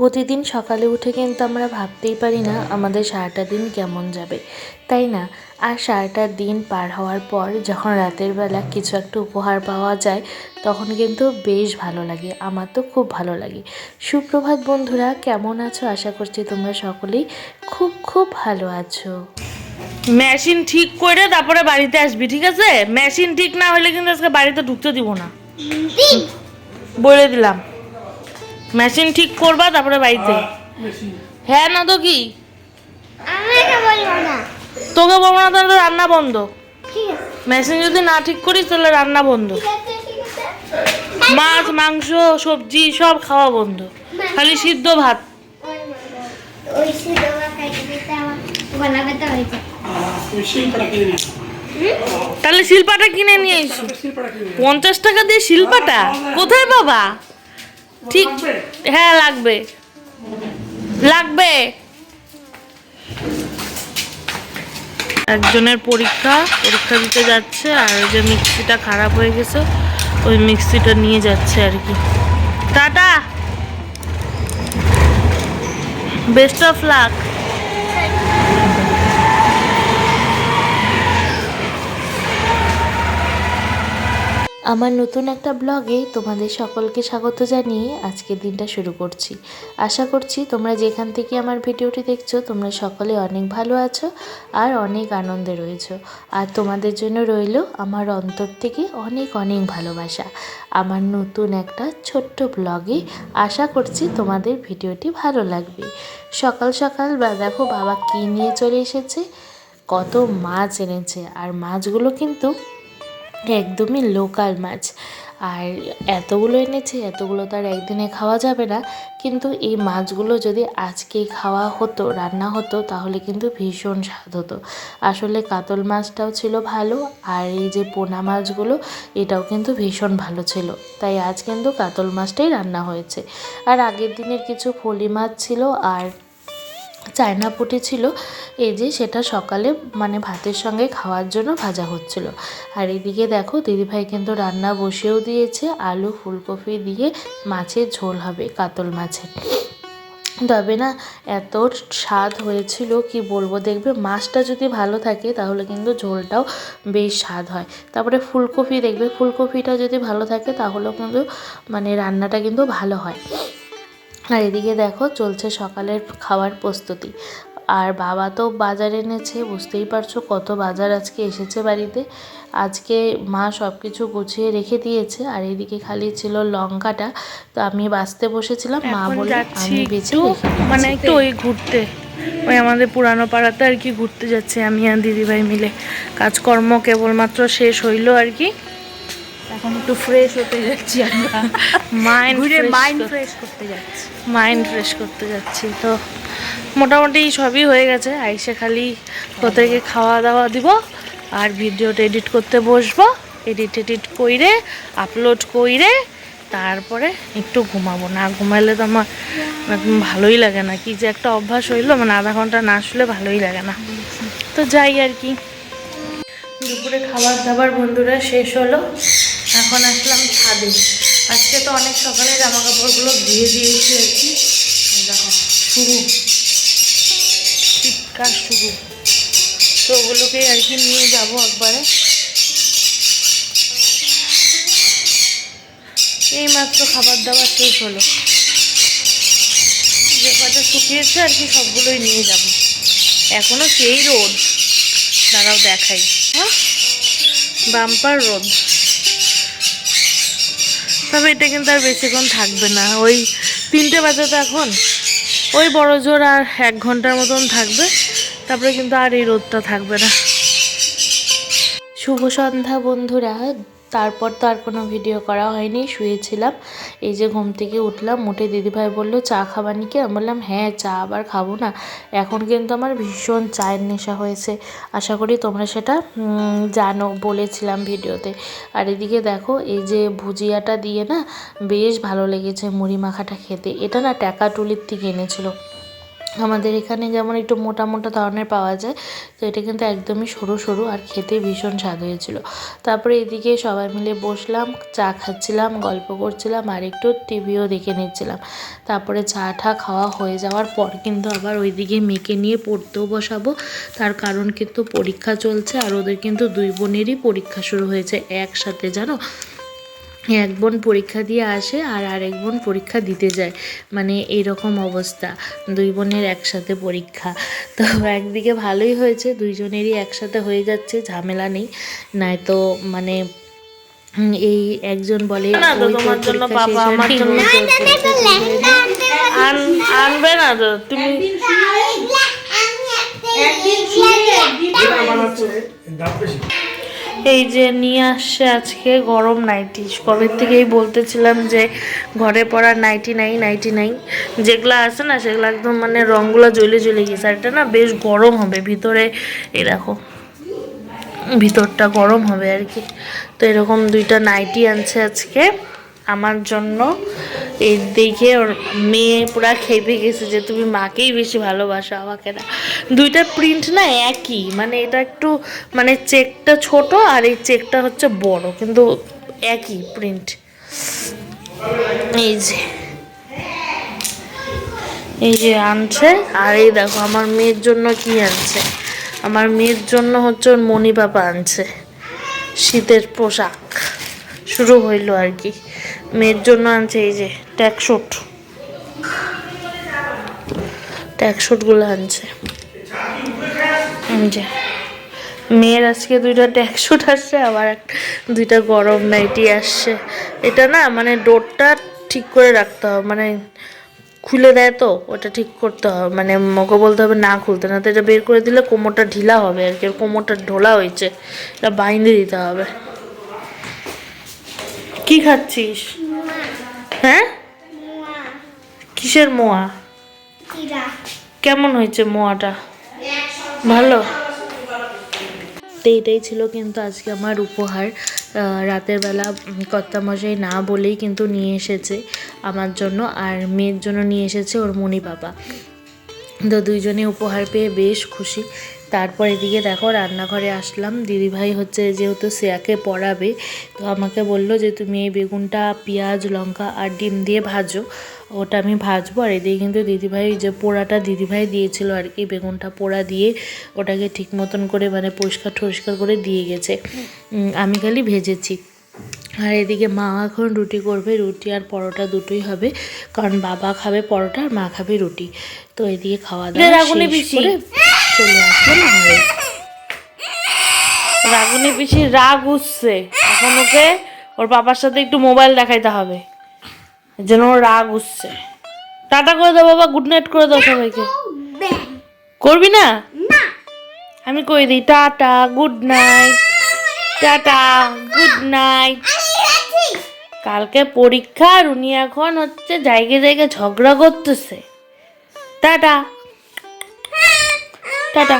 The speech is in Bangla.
প্রতিদিন সকালে উঠে কিন্তু আমরা ভাবতেই পারি না আমাদের সারাটা দিন কেমন যাবে। তাই না? আর সারাটা দিন পার হওয়ার পর যখন রাতের বেলা কিছু একটা উপহার পাওয়া যায় তখন কিন্তু বেশ ভালো লাগে আমার তো খুব ভালো লাগে। সুপ্রভাত বন্ধুরা কেমন আছো? আশা করছি তোমরা সকলেই খুব খুব ভালো আছো। মেশিন ঠিক করে তারপরে বাড়িতে আসবি ঠিক আছে? মেশিন ঠিক না হলে কিন্তু আজকে বাড়িতে ঢুকতে দিব না। বলে দিলাম। মেশিন ঠিক করবা তারপরে বাড়িতে। হ্যাঁ না তো কি? তোকে বলব না তাহলে রান্না বন্ধ। মেশিন যদি না ঠিক করিস তাহলে রান্না বন্ধ। মাছ মাংস সবজি সব খাওয়া বন্ধ। খালি সিদ্ধ ভাত। তাহলে শিল্পাটা কিনে নিয়ে এসো। পঞ্চাশ টাকা দিয়ে শিল্পাটা? কোথায় বাবা? ঠিক হ্যাঁ লাগবে। লাগবে। একজনের পরীক্ষা পরীক্ষা দিতে যাচ্ছে, আর ওই যে মিক্সিটা খারাপ হয়ে গেছে, ওই মিক্সিটা নিয়ে যাচ্ছে আর কি। টাটা! বেস্ট অফ লাক আমার নতুন একটা ব্লগে তোমাদের সকলকে স্বাগত জানিয়ে আজকের দিনটা শুরু করছি। আশা করছি তোমরা যেখান থেকে আমার ভিডিওটি দেখছ, তোমরা সকলে অনেক ভালো আছো আর অনেক আনন্দে রয়েছো। আর তোমাদের জন্য রইল আমার অন্তর থেকে অনেক অনেক ভালোবাসা। আমার নতুন একটা ছোট্ট ব্লগে আশা করছি তোমাদের ভিডিওটি ভালো লাগবে। সকাল সকাল বা দেখো বাবা কী নিয়ে চলে এসেছে, কত মাছ এনেছে। আর মাছগুলো কিন্তু একদমই লোকাল মাছ। আর এতগুলো এনেছে, এতগুলো তো আর একদিনে খাওয়া যাবে না। কিন্তু এই মাছগুলো যদি আজকে খাওয়া হতো, রান্না হতো, তাহলে কিন্তু ভীষণ স্বাদ হতো। আসলে কাতল মাছটাও ছিল ভালো, আর এই যে পোনা মাছগুলো, এটাও কিন্তু ভীষণ ভালো ছিল। তাই আজ কিন্তু কাতল মাছটাই রান্না হয়েছে। আর আগের দিনের কিছু ফলি মাছ ছিল, আর চায়না পুঁটি ছিল, এই যে সেটা সকালে মানে ভাতের সঙ্গে খাওয়ার জন্য ভাজা হচ্ছিল। আর এদিকে দেখো, দিদিভাই কিন্তু রান্না বসেও দিয়েছে, আলু, ফুলকপি দিয়ে মাছের ঝোল হবে, কাতল মাছের। তবে না, এত স্বাদ হয়েছিল, কি বলব দেখবে, মাছটা যদি ভালো থাকে তাহলে কিন্তু ঝোলটাও বেশ স্বাদ হয়। তারপরে ফুলকপি দেখবে, ফুলকপিটা যদি ভালো থাকে তাহলেও কিন্তু মানে রান্নাটা কিন্তু ভালো হয়। আর এদিকে দেখো চলছে সকালের খাওয়ার প্রস্তুতি। আর বাবা তো বাজার এনেছে বুঝতেই পারছ কত বাজার আজকে এসেছে বাড়িতে। আজকে মা সব কিছু গুছিয়ে রেখে দিয়েছে আর এদিকে খালি ছিল লঙ্কাটা। তো আমি বাঁচতে বসেছিলাম মা বলে আমি দিয়েছি। মানে একটু ওই ঘুরতে। ওই আমাদের পুরানো পাড়াতে আর কি ঘুরতে যাচ্ছে আমি আর দিদিভাই মিলে। কাজকর্ম কেবলমাত্র শেষ হইল আর কি। এখন একটু ফ্রেশ হতে যাচ্ছি আমরা। মাইন্ড ঘুরে মাইন্ড ফ্রেশ করতে যাচ্ছি। মাইন্ড ফ্রেশ করতে যাচ্ছি। তো মোটামুটি সবই হয়ে গেছে। আইসে খালি কোথাকে খাওয়া দাওয়া দিব আর ভিডিওটা এডিট করতে বসবো। এডিট এডিট কইরে আপলোড কইরে তারপরে একটু ঘুমাবো। না ঘুমাইলে তো আমার ভালোই লাগে না। কি যে একটা অভ্যাস হইল মানে আধা ঘণ্টা না আসলে ভালোই লাগে না। তো যাই আর কি। দুপুরে খাবার দাবার বন্ধুরা শেষ হলো। এখন আসলাম ছাদে। আজকে তো অনেক সকালে জামা কাপড়গুলো ধুয়ে দিয়েছি আর কি। দেখো, শুরু। শীতকাল শুরু। তো ওগুলোকে আর কি নিয়ে যাব একবারে। এই মাত্র খাবার দাবার শেষ হলো। যে কটা শুকিয়েছে আর কি সবগুলোই নিয়ে যাব। এখনও সেই রোদ। দাঁড়াও দেখাই। হ্যাঁ? বাম্পার রোদ। তবে এটা কিন্তু আর বেশিক্ষণ থাকবে না। ওই তিনটে বাজে তো এখন। ওই বড় জোর আর এক ঘণ্টার মতন থাকবে। তারপরে কিন্তু আর এই রোদটা থাকবে না। শুভ সন্ধ্যা বন্ধুরা। তারপর তো আর কোনো ভিডিও করা হয়নি, শুয়েছিলাম। এই যে ঘুম থেকে উঠলাম, উঠে দিদিভাই বলল, চা খাবার নাকি? আমি বললাম হ্যাঁ চা আবার খাব না। এখন কিন্তু আমার ভীষণ চায়ের নেশা হয়েছে। আশা করি তোমরা সেটা জানো, বলেছিলাম ভিডিওতে। আর এদিকে দেখো, এই যে ভুজিয়াটা দিয়ে না, বেশ ভালো লেগেছে মুড়ি মাখাটা খেতে। এটা না ট্যাকাটুলির থেকে এনেছিল। আমাদের এখানে যেমন একটু মোটা মোটা ধরনের পাওয়া যায়, তো এটা কিন্তু একদমই সরু সরু আর খেতে ভীষণ স্বাদ হয়েছিল। তারপরে এদিকে সবাই মিলে বসলাম, চা খাচ্ছিলাম, গল্প করছিলাম আর একটু টিভিও দেখে নিচ্ছিলাম। তারপরে চা টা খাওয়া হয়ে যাওয়ার পর কিন্তু আবার ওইদিকে মেয়েকে নিয়ে পড়তেও বসাবো। তার কারণ কিন্তু পরীক্ষা চলছে আর ওদের কিন্তু দুই বোনেরই পরীক্ষা শুরু হয়েছে একসাথে, জানো? এক বোন পরীক্ষা দিয়ে আসে আর আরেক বোন পরীক্ষা দিতে যায়। মানে এইরকম অবস্থা। দুই বোনের একসাথে পরীক্ষা। তো একদিকে ভালোই হয়েছে দুইজনেরই একসাথে হয়ে যাচ্ছে ঝামেলা নেই। নয়তো মানে এই একজন বলে তোমার জন্য আমার জন্য- আনবে না তো তুমি এই যে নিয়ে আসছে আজকে গরম নাইটি। কবের থেকেই বলতেছিলাম যে ঘরে পড়ার নাইটি নাই নাইটি নাই। যেগুলো আছে না, সেগুলো একদম মানে রঙগুলো জ্বলে জ্বলে গেছে। আর এটা না বেশ গরম হবে, ভিতরে এই দেখো, ভিতরটা গরম হবে আর কি। তো এরকম দুইটা নাইটি আনছে আজকে। আমার জন্য। এই দেখে ওর মেয়ে পুরা খেপে গেছে যে তুমি মাকেই বেশি ভালোবাসো, আমাকে না। দুইটা প্রিন্ট না একই মানে এটা একটু মানে চেকটা ছোট আর এই চেকটা হচ্ছে বড়, কিন্তু একই প্রিন্ট এই যে। এই যে আনছে, আর এই দেখো আমার মেয়ের জন্য কি আনছে? আমার মেয়ের জন্য হচ্ছে ওর মণি পাপা আনছে, শীতের পোশাক। শুরু হইল আর কি। মেয়ের জন্য আনছে এই যে ট্যাকশুট ট্যাকশুটগুলো আনছে। যে। মেয়ের আজকে দুইটা ট্যাকশুট আসছে, আবার দুইটা গরম নাইটি আসছে। এটা না মানে ডোরটা ঠিক করে রাখতে হবে মানে খুলে দেয় তো, ওটা ঠিক করতে হবে। মানে মকে বলতে হবে না খুলতে না তো এটা বের করে দিলে কোমরটা ঢিলা হবে আর কি কোমরটা ঢোলা হয়েছে। এটা বাইন্দে দিতে হবে। কি খাচ্ছিস? হ্যাঁ? কিসের মোয়া? কেমন হয়েছে মোয়াটা? ভালো? তো এটাই ছিল কিন্তু আজকে আমার উপহার। রাতের বেলা কর্তামশাই না বলেই কিন্তু নিয়ে এসেছে আমার জন্য আর মেয়ের জন্য নিয়ে এসেছে ওর মনি বাবা তো দুইজনে উপহার পেয়ে বেশ খুশি। তারপর এদিকে দেখো রান্নাঘরে আসলাম। দিদিভাই হচ্ছে যেহেতু শ্রেয়াকে পড়াবে তো আমাকে বলল যে তুমি এই বেগুনটা পেঁয়াজ লঙ্কা আর ডিম দিয়ে ভাজো। ওটা আমি ভাজবো আর এদিকে কিন্তু দিদিভাই যে পোড়াটা দিদিভাই দিয়েছিল আর কি বেগুনটা পোড়া দিয়ে ওটাকে ঠিক মতন করে মানে পরিষ্কার টরিষ্কার করে দিয়ে গেছে। আমি খালি ভেজেছি। আর এদিকে মা এখন রুটি করবে রুটি আর পরোটা দুটোই হবে কারণ বাবা খাবে পরোটা আর মা খাবে রুটি। তো এদিকে খাওয়া দাওয়া। করে চলে আসলাম ঘরে রাগুনি পিসি রাগ উঠছে। এখন ওকে ওর বাবার সাথে একটু মোবাইল দেখাইতে হবে। যেন ওর রাগ উঠছে। টাটা করে দাও বাবা, গুড নাইট করে দাও সবাইকে। করবি না? আমি কই দিই, tata, good night. Tata, good night. কালকে পরীক্ষা আর উনি এখন হচ্ছে জায়গায় জায়গায় ঝগড়া করতেছে। টাটা। টাটা